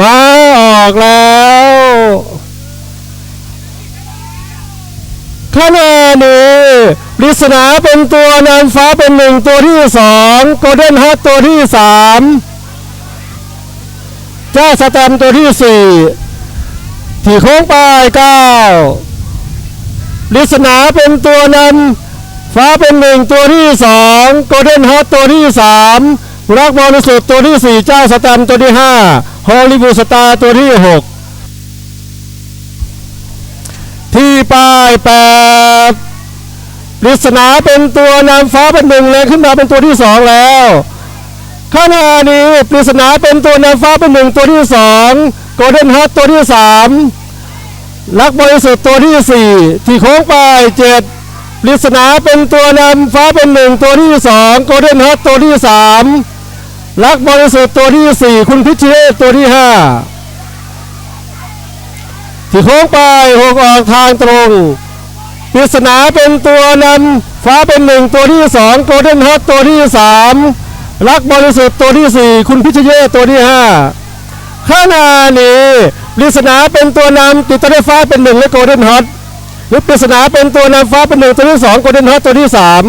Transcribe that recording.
มาออกแล้วขณะนี้ปริศนาเป็นตัวนางฟ้าเป็นหนึ่งตัวที่สองโกลเด้นฮัตตัวที่สามเจ้าสแตมตัวที่สี่ที่โค้งปลายเก้าปริศนาเป็นตัวนำฟ้าเป็นหนึ่งตัวที่สองโกลเด้นฮัตตัวที่สามรักบริสุทธิ์ตัวที่สี่เจ้าสแตมตัวที่ห้า ฮอลลีวูดสตาร์ตัวที่หกที่ป้ายแปดปริศนาเป็นตัวนำฟ้าเป็นหนึ่งเลยขึ้นมาเป็นตัวที่สองแล้วขณะนี้ปริศนาเป็นตัวนำฟ้าเป็นหนึ่งตัวที่สองโกลเด้นฮัตตัวที่สามรักบริสุทธิ์ตัวที่สี่ที่โค้งปลายเจ็ดปริศนาเป็นตัวนำฟ้าเป็นหนึ่งตัวที่สองโกลเด้นฮัตตัวที่สาม รักบริสุทธิ์ตัวที่สี่คุณพิชิตตัวที่ห้าที่โค้งไปหกออกทางตรงปริศนาเป็นตัวนำฟ้าเป็นหนึ่งตัวที่สองโกลเด้นฮัตตัวที่สามรักบริสุทธิ์ตัวที่สี่คุณพิชเยตัวที่ห้าขณะนี้ปริศนาเป็นตัวนำติดตัวได้ฟ้าเป็นหนึ่งและโกลเด้นฮัตหรือปริศนาเป็นตัวนำฟ้าเป็นหนึ่งตัวที่สองโกลเด้นฮัตตัวที่สาม